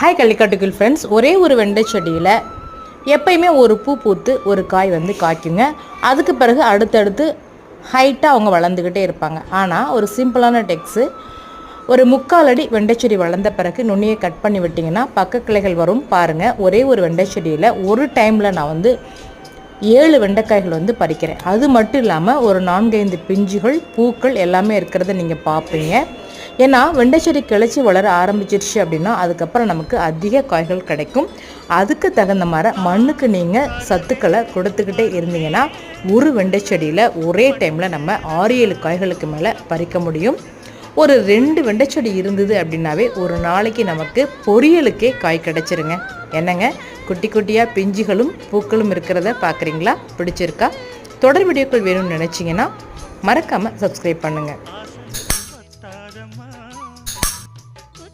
Hi கள்ளிக்காட்டுக்குள் friends ஒரே ஒரு வெண்டை செடியில் எப்பயுமே ஒரு பூ பூத்து ஒரு காய் வந்து காய்க்குங்க. அதுக்கு பிறகு அடுத்தடுத்து ஹைட்டாக அவங்க வளர்ந்துக்கிட்டே இருப்பாங்க. ஆனால் ஒரு சிம்பிளான டெக்ஸு ஒரு முக்கால் அடி வெண்டைச்செடி வளர்ந்த பிறகு நுண்ணியை கட் பண்ணி விட்டிங்கன்னா பக்க கிளைகள் வரும். பாருங்கள் ஒரே ஒரு வெண்டை செடியில் ஒரு டைமில் நான் வந்து ஏழு வெண்டைக்காய்கள் வந்து பறிக்கிறேன். அது மட்டும் இல்லாமல் ஒரு நான்கைந்து பிஞ்சுகள் பூக்கள் எல்லாமே இருக்கிறத நீங்கள் பார்ப்பீங்க ஏன்னா வெண்டை செடி கிளச்சி வளர ஆரம்பிச்சிருச்சு அப்படின்னா அதுக்கப்புறம் நமக்கு அதிக காய்கள் கிடைக்கும். அதுக்கு தகுந்த மாதிரி மண்ணுக்கு நீங்கள் சத்துக்களை கொடுத்துக்கிட்டே இருந்தீங்கன்னா ஒரு வெண்டை செடியில் ஒரே டைமில் நம்ம ஆறு ஏழு காய்களுக்கு மேலே பறிக்க முடியும். ஒரு ரெண்டு வெண்டைச்செடி இருந்தது அப்படின்னாவே ஒரு நாளைக்கு நமக்கு பொரியலுக்கே காய் கிடச்சிருங்க. என்னங்க? குட்டி குட்டியாக பிஞ்சுகளும் பூக்களும் இருக்கிறத பார்க்குறீங்களா பிடிச்சிருக்கா? தொடர் வீடியோக்கள் வேணும்னு நினச்சிங்கன்னா மறக்காமல் சப்ஸ்கிரைப் பண்ணுங்கள்